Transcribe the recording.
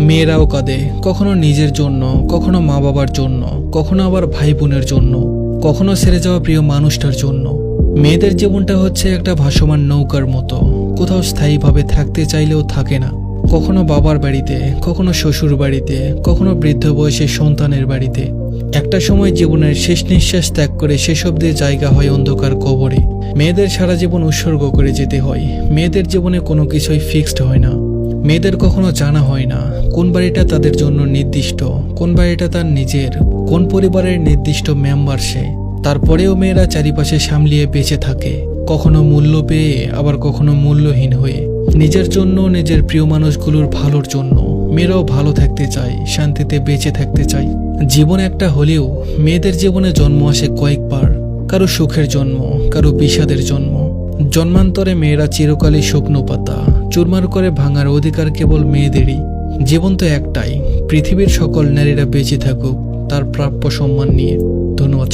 মেয়েরাও কাঁদে, কখনো নিজের জন্য, কখনো মা বাবার জন্য, কখনো আবার ভাই বোনের জন্য, কখনো সেরে যাওয়া প্রিয় মানুষটার জন্য। মেয়েদের জীবনটা হচ্ছে একটা ভাসমান নৌকার মতো, কোথাও স্থায়ীভাবে থাকতে চাইলেও থাকে না। কখনো বাবার বাড়িতে, কখনো শ্বশুর বাড়িতে, কখনো বৃদ্ধ বয়সে সন্তানের বাড়িতে। একটা সময় জীবনের শেষ নিঃশ্বাস ত্যাগ করে সেসব দিয়ে জায়গা হয় অন্ধকার কবরে। মেয়েদের সারা জীবন উৎসর্গ করে যেতে হয়। মেয়েদের জীবনে কোনো কিছুই ফিক্সড হয় না। মেয়েদের কখনো জানা হয় না কোন বাড়িটা তাদের জন্য নির্দিষ্ট, কোন বাড়িটা তার নিজের, কোন পরিবারের নির্দিষ্ট মেম্বার সে। তারপরেও মেয়েরা চারিপাশে সামলিয়ে বেঁচে থাকে, কখনো মূল্য পেয়ে, আবার কখনো মূল্যহীন হয়ে। নিজের জন্য, নিজের প্রিয় মানুষগুলোর ভালোর জন্য মেয়েরাও ভালো থাকতে চায়, শান্তিতে বেঁচে থাকতে চায়। জীবন একটা হলেও মেয়েদের জীবনে জন্ম আসে কয়েকবার, কারও সুখের জন্ম, কারও বিষাদের জন্ম। জন্মান্তরে মেয়েরা চিরকালই শুকনো পাতা চুরমার করে ভাঙার অধিকার কেবল মেয়েদেরই। জীবন তো একটাই, পৃথিবীর সকল নারীরা বেঁচে থাকুক, তার প্রাপ্য সম্মান নিয়ে। ধন্যবাদ